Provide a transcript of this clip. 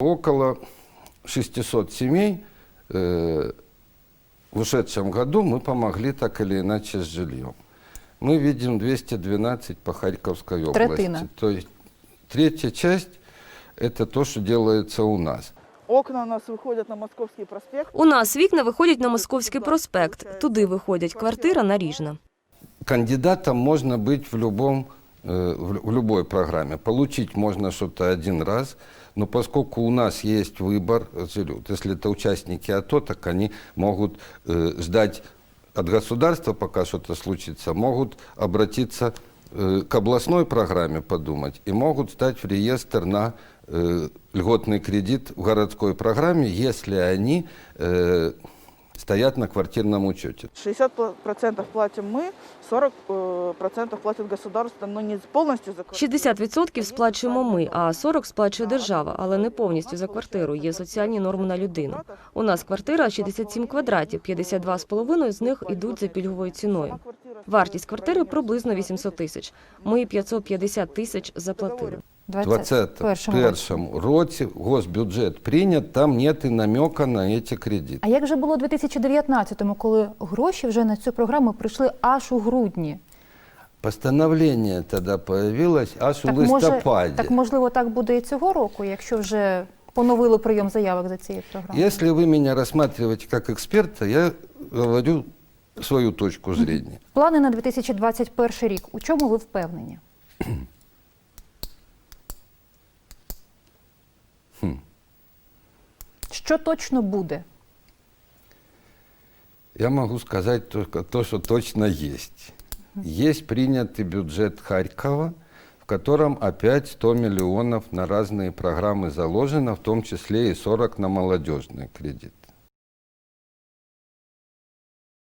Около 600 семей э, в ушедшем году мы помогли так или иначе с жильем. Мы видим 212 по Харьковской области. Третина. То есть третья часть – это то, что делается у нас. Окна у нас выходят на Московский проспект. У нас вікна виходять на Московський проспект. Туди виходять квартира наріжна. Кандидатом можно быть в, любом, э, в лю- в любой программе. Получить можно что-то один раз, но поскольку у нас есть выбор жилья, вот если это участники АТО, так они могут э, ждать от государства, пока что-то случится, могут обратиться э, к областной программе подумать и могут стать в реестр на э, льготный кредит в городской программе, если они э, стоят на квартирном учете. 60% платим мы, 40% платит государство, но не полностью за квартиру. 60% сплачуємо ми, а 40% сплачує держава, але не повністю за квартиру. Є соціальні норми на людину. У нас квартира 67 квадратів, 52,5 з них йдуть за пільговою ціною. Вартість квартири приблизно 800 тисяч. Ми 550 тисяч заплатили. В 21-му 2021 році госбюджет прийнят, там нет і намека на ці кредити. А як же було у 2019-му, коли гроші вже на цю програму прийшли аж у грудні? Постановлення тоді появилось аж у Так, може, так можливо, так буде і цього року, якщо вже поновили прийом заявок за цією програмою? Если вы меня рассматриваете как эксперта, я говорю свою точку зрения. Плани на 2021 рік. У чому ви впевнені? Що точно буде? Я могу сказать только то, что точно есть. Есть принятый бюджет Харькова, в котором опять 100 миллионов на разные программы заложено, в том числе и 40 на молодежный кредит.